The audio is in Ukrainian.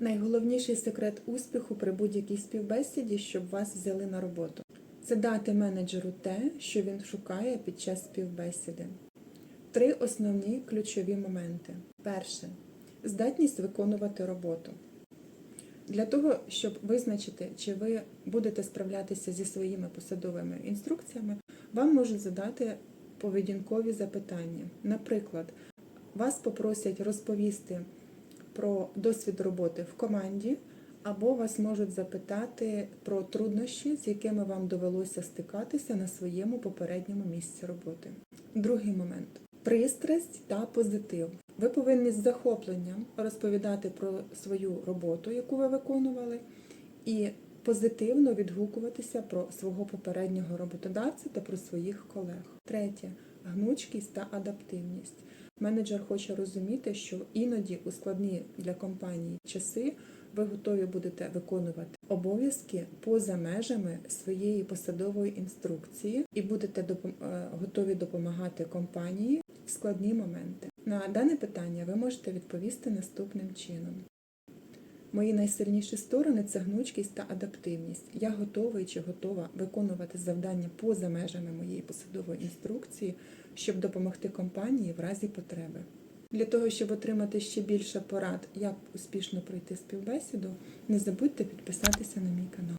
Найголовніший секрет успіху при будь-якій співбесіді, щоб вас взяли на роботу. Це дати менеджеру те, що він шукає під час співбесіди. Три основні ключові моменти. Перше здатність виконувати роботу. Для того, щоб визначити, чи ви будете справлятися зі своїми посадовими інструкціями, вам можуть задати поведінкові запитання. Наприклад, вас попросять розповісти про досвід роботи в команді, або вас можуть запитати про труднощі, з якими вам довелося стикатися на своєму попередньому місці роботи. Другий момент пристрасть та позитив. Ви повинні з захопленням розповідати про свою роботу, яку ви виконували, і позитивно відгукуватися про свого попереднього роботодавця та про своїх колег. Третє гнучкість та адаптивність. Менеджер хоче розуміти, що іноді у складні для компанії часи ви готові будете виконувати обов'язки поза межами своєї посадової інструкції і будете допом- е, готові допомагати компанії в складні моменти. На дане питання ви можете відповісти наступним чином. Мої найсильніші сторони це гнучкість та адаптивність. Я готовий чи готова виконувати завдання поза межами моєї посадової інструкції, щоб допомогти компанії в разі потреби. Для того, щоб отримати ще більше порад, як успішно пройти співбесіду, не забудьте підписатися на мій канал.